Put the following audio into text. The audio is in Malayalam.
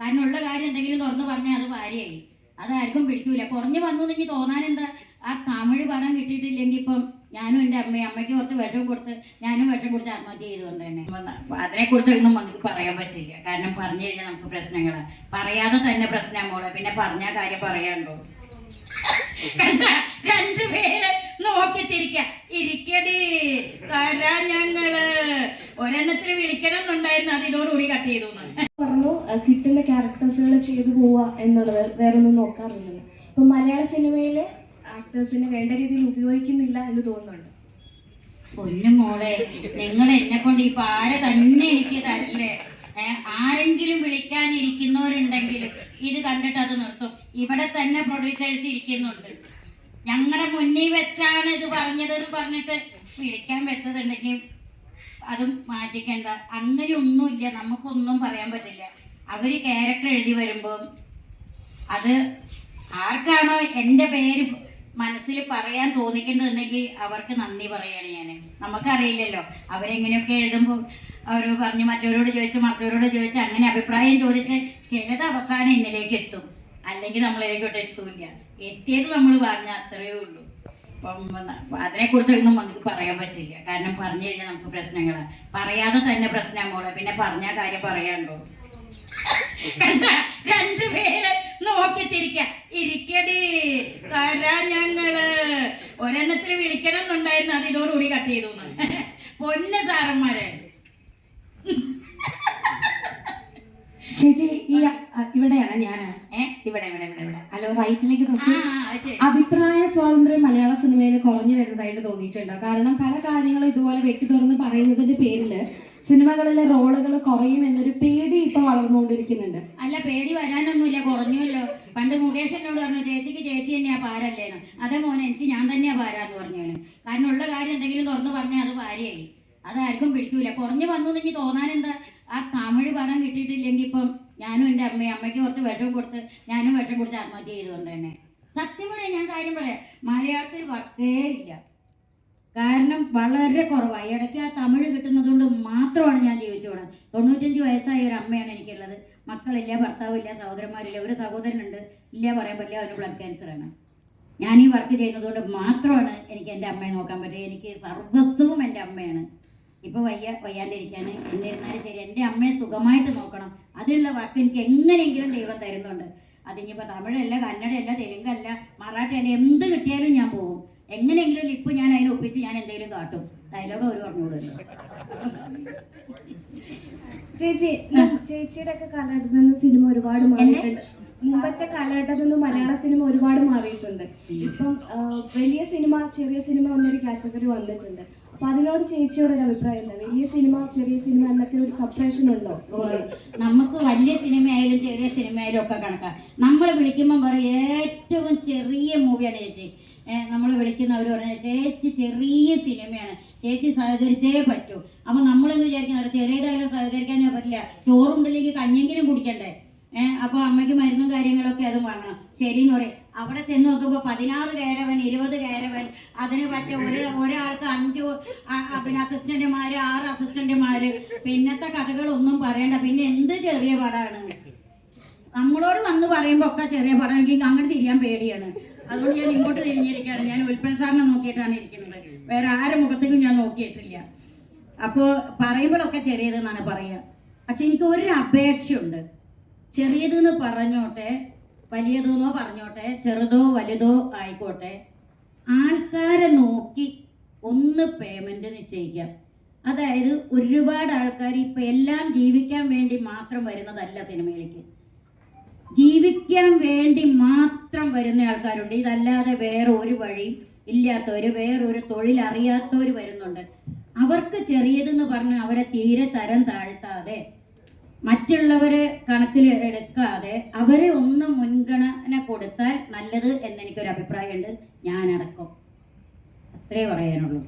കാരണം ഉള്ള കാര്യം എന്തെങ്കിലും തുറന്ന് പറഞ്ഞാൽ അത് ഭാര്യയായി. അതാർക്കും പിടിക്കൂല. കുറഞ്ഞു വന്നു എന്ന് തോന്നാൻ എന്താ ആ തമിഴ് പടം കിട്ടിയിട്ടില്ലെങ്കിൽ ഇപ്പം ഞാനും എന്റെ അമ്മയും അമ്മയ്ക്ക് കുറച്ച് വിഷം കൊടുത്ത് ഞാനും വിഷം കൊടുത്ത് ആത്മഹത്യ ചെയ്തുകൊണ്ട് തന്നെ. അതിനെക്കുറിച്ചൊന്നും നമുക്ക് പറയാൻ പറ്റില്ല. കാരണം പറഞ്ഞു കഴിഞ്ഞാൽ നമുക്ക് പ്രശ്നങ്ങളാണ് പറയാതെ തന്നെ പ്രശ്നം മോളെ. പിന്നെ പറഞ്ഞ കാര്യം പറയാണ്ടോ കണ്ട രണ്ടുപേര് നോക്കി ചിരിക്ക ഇരിക്കടി തരാ ഞങ്ങൾ. ഒരെണ്ണത്തിൽ വിളിക്കണം എന്നുണ്ടായിരുന്നു അത് ഇതോടുകൂടി കട്ട് ചെയ്തു. പറഞ്ഞു കിട്ടുന്ന ക്യാരക്ടേഴ്സുകൾ ചെയ്തു പോവുക എന്നുള്ളത് വേറൊന്നും നോക്കാറില്ല ഇപ്പം മലയാള സിനിമയിൽ ആക്ടേഴ്സിനെ വേണ്ട രീതിയിൽ ഉപയോഗിക്കുന്നില്ല എന്ന് തോന്നുന്നുണ്ട്? പൊന്നു മോളെ നിങ്ങൾ എന്നെ കൊണ്ട് ഈ പാര തന്നെ എനിക്ക് തരല്ലേ ആരെങ്കിലും വിളിക്കാനിരിക്കുന്നവരുണ്ടെങ്കിൽ ഇത് കണ്ടിട്ട് അത് നിർത്തും. ഇവിടെ തന്നെ പ്രൊഡ്യൂസേഴ്സ് ഇരിക്കുന്നുണ്ട്. ഞങ്ങളുടെ മുന്നിൽ വെച്ചാണ് ഇത് പറഞ്ഞത് എന്ന് പറഞ്ഞിട്ട് വിളിക്കാൻ വെച്ചതുണ്ടെങ്കിൽ അതും മാറ്റിക്കേണ്ട. അങ്ങനെ ഒന്നുമില്ല നമുക്കൊന്നും പറയാൻ പറ്റില്ല. അവർ ക്യാരക്ടർ എഴുതി വരുമ്പോൾ അത് ആർക്കാണോ എന്റെ പേര് മനസ്സിൽ പറയാൻ തോന്നിക്കുന്നുണ്ടെങ്കിൽ അവർക്ക് നന്ദി പറയാണ് ഞാൻ. നമുക്കറിയില്ലല്ലോ. അവരെങ്ങനെയൊക്കെ എഴുതുമ്പോൾ അവർ പറഞ്ഞ് മറ്റവരോട് ചോദിച്ച് മറ്റവരോട് ചോദിച്ച് അങ്ങനെ അഭിപ്രായം ചോദിച്ച് ചിലത് അവസാനം ഇന്നലേക്ക് എത്തും. അല്ലെങ്കിൽ നമ്മളിലേക്കോട്ട് എത്തൂല്ല. എത്തിയത് നമ്മൾ പറഞ്ഞ അത്രയേ ഉള്ളൂ. അപ്പം അതിനെക്കുറിച്ചൊന്നും നമുക്ക് പറയാൻ പറ്റില്ല. കാരണം പറഞ്ഞു കഴിഞ്ഞാൽ നമുക്ക് പ്രശ്നങ്ങളാണ് പറയാതെ തന്നെ പ്രശ്നം മോളെ. പിന്നെ പറഞ്ഞ കാര്യം പറയാണ്ടോ രണ്ടുപേര് നോക്കി ചിരിക്ക ഇരിക്കടി തരാ ഞങ്ങൾ. ഒരെണ്ണത്തിൽ വിളിക്കണം എന്നുണ്ടായിരുന്നു അത് ഇതോടുകൂടി കട്ട് ചെയ്തു. പൊന്ന് സാറന്മാരെ. ചേച്ചി ഈ ഇവിടെയാണ് ഞാനാണ്. ഇവിടെ ഇവിടെ ഇവിടെ ഇവിടെ. ഹലോ റൈറ്റിലേക്ക് നോക്കി അഭിപ്രായ സ്വാതന്ത്ര്യം മലയാള സിനിമയിൽ കുറഞ്ഞു വരുന്നതായിട്ട് തോന്നിയിട്ടുണ്ടോ? കാരണം പല കാര്യങ്ങളും ഇതുപോലെ വെട്ടി തുറന്ന് പറയുന്നതിന്റെ പേരിൽ സിനിമകളിലെ റോളുകൾ കുറയും എന്നൊരു പേടി ഇപ്പൊ വളർന്നുകൊണ്ടിരിക്കുന്നുണ്ട്. അല്ല പേടി വരാനൊന്നുമില്ല. കുറഞ്ഞല്ലോ പണ്ട് മുകേഷ് എന്നോട് പറഞ്ഞു ചേച്ചിക്ക് ചേച്ചി തന്നെയാ പാരല്ലേന്ന്. അതേ മോനെ എനിക്ക് ഞാൻ തന്നെയാ പാരാന്ന് പറഞ്ഞവന് കാരണം ഉള്ള കാര്യം എന്തെങ്കിലും തുറന്നു പറഞ്ഞാൽ അത് പാരയായി. അതാർക്കും പിടിക്കൂല. കുറഞ്ഞു വന്നു എനിക്ക് തോന്നാൻ എന്താ ആ തമിഴ് പടം കിട്ടിയിട്ടില്ലെങ്കിൽ ഇപ്പം ഞാനും എന്റെ അമ്മയും അമ്മയ്ക്ക് കുറച്ച് വിഷം കൊടുത്ത് ഞാനും വിഷം കൊടുത്ത് ആത്മഹത്യ ചെയ്തുകൊണ്ട് തന്നെ സത്യം പറയാം ഞാൻ കാര്യം പറയാം. മലയാളത്തിൽ വർക്കേ ഇല്ല. വളരെ കുറവാണ് ഇടയ്ക്ക് ആ തമിഴ് കിട്ടുന്നത് കൊണ്ട് മാത്രമാണ് ഞാൻ ജീവിച്ചു പോണത് തൊണ്ണൂറ്റഞ്ച് വയസ്സായ ഒരു അമ്മയാണ് എനിക്കുള്ളത്. മക്കളില്ല ഭർത്താവില്ല സഹോദരന്മാരില്ല ഒരു സഹോദരനുണ്ട്. ഇല്ല പറയാൻ പറ്റില്ല അവന് ബ്ലഡ് ക്യാൻസറാണ് ഞാൻ ഈ വർക്ക് ചെയ്യുന്നതുകൊണ്ട് മാത്രമാണ് എനിക്ക് എന്റെ അമ്മയെ നോക്കാൻ പറ്റുക എനിക്ക് സർവസ്വവും എന്റെ അമ്മയാണ്. ഇപ്പോൾ വയ്യ വയ്യാണ്ടിരിക്കാൻ എന്നിരുന്നാലും ശരി എന്റെ അമ്മയെ സുഖമായിട്ട് നോക്കണം. അതിനുള്ള വർക്ക് എനിക്ക് എങ്ങനെയെങ്കിലും ദൈവം തരുന്നുണ്ട്. അതിനിപ്പോൾ തമിഴല്ല കന്നഡയല്ല തെലുങ്കല്ല മറാഠിയല്ല എന്ത് കിട്ടിയാലും ഞാൻ പോകും. എങ്ങനെയെങ്കിലും ലിപ്പ് ഞാൻ അതിനെ ഒപ്പിച്ച് ഞാൻ എന്തെങ്കിലും കാട്ടും. ഡയലോഗ് അവർ പറഞ്ഞോളൂ ചേച്ചി ചേച്ചിയുടെ ഒക്കെ കാലഘട്ടത്തിൽ നിന്ന് സിനിമ ഒരുപാട് മാറിയിട്ടുണ്ട്. മുമ്പത്തെ കാലഘട്ടത്തിൽ നിന്ന് മലയാള സിനിമ ഒരുപാട് മാറിയിട്ടുണ്ട്. ഇപ്പം വലിയ സിനിമ ചെറിയ സിനിമ എന്നൊരു കാറ്റഗറി വന്നിട്ടുണ്ട്. അപ്പൊ അതിനോട് ചേച്ചിയോട് ഒരു അഭിപ്രായം എന്താ? വലിയ സിനിമ ചെറിയ സിനിമ എന്നൊക്കെ ഒരു സെപ്പറേഷൻ ഉണ്ടോ? നമുക്ക് വലിയ സിനിമയായാലും ചെറിയ സിനിമയായാലും ഒക്കെ കണക്കാം. നമ്മൾ വിളിക്കുമ്പോൾ പറയും ഏറ്റവും ചെറിയ മൂവിയാണ് ചേച്ചി. നമ്മൾ വിളിക്കുന്നവർ പറഞ്ഞ ചേച്ചി ചെറിയ സിനിമയാണ്. ചേച്ചി സഹകരിച്ചേ പറ്റൂ. അപ്പം നമ്മളെന്ന് വിചാരിക്കുന്നത് ചെറിയതായാലും സഹകരിക്കാൻ ഞാൻ പറ്റില്ല. ചോറുണ്ടില്ലെങ്കിൽ കഞ്ഞെങ്കിലും കുടിക്കണ്ടേ? ഏഹ് അപ്പോൾ അമ്മയ്ക്ക് മരുന്നും കാര്യങ്ങളൊക്കെ അത് വാങ്ങണം. ശരി എന്ന് പറയും. അവിടെ ചെന്ന് നോക്കുമ്പോൾ പതിനാറ് കയറവൻ ഇരുപത് കയറവൻ അതിന് പറ്റ ഒരു ഒരാൾക്ക് അഞ്ച് പിന്നെ അസിസ്റ്റന്റുമാര് ആറ് അസിസ്റ്റന്റുമാര് പിന്നത്തെ കഥകളൊന്നും പറയണ്ട. പിന്നെ എന്ത് ചെറിയ പടമാണ് നമ്മളോട് വന്ന് പറയുമ്പോൾ ഒക്കെ ചെറിയ പടം എനിക്ക് അങ്ങോട്ട് തിരിയാൻ പേടിയാണ്. അതുകൊണ്ട് ഞാൻ ഇങ്ങോട്ട് തിരിഞ്ഞിരിക്കുകയാണ് ഞാൻ ഉൽപ്പന്ന സാറിനെ നോക്കിയിട്ടാണ് ഇരിക്കുന്നത്. വേറെ ആരെ മുഖത്തേക്കും ഞാൻ നോക്കിയിട്ടില്ല. അപ്പോൾ പറയുമ്പോഴൊക്കെ ചെറിയതെന്നാണ് പറയുക. പക്ഷെ എനിക്ക് ഒരു അപേക്ഷയുണ്ട്. ചെറിയതെന്ന് പറഞ്ഞോട്ടെ വലിയതെന്നോ പറഞ്ഞോട്ടെ ചെറുതോ വലുതോ ആയിക്കോട്ടെ ആൾക്കാരെ നോക്കി ഒന്ന് പേയ്മെന്റ് നിശ്ചയിക്കാം അതായത് ഒരുപാട് ആൾക്കാർ ഇപ്പം എല്ലാം ജീവിക്കാൻ വേണ്ടി മാത്രം വരുന്നതല്ല സിനിമയിലേക്ക്. ജീവിക്കാൻ വേണ്ടി മാത്രം വരുന്ന ആൾക്കാരുണ്ട്. ഇതല്ലാതെ വേറെ ഒരു വഴിയും ഇല്ലാത്തവർ വേറൊരു തൊഴിൽ അറിയാത്തവർ വരുന്നുണ്ട്. അവർക്ക് ചെറിയതെന്ന് പറഞ്ഞ് അവരെ തീരെ തരം താഴ്ത്താതെ മറ്റുള്ളവരെ കണക്കിൽ എടുക്കാതെ അവരെ ഒന്ന് മുൻഗണന കൊടുത്താൽ നല്ലത് എന്നെനിക്കൊരു അഭിപ്രായമുണ്ട്. ഞാനടക്കം. അത്രേ പറയാനുള്ളൂ.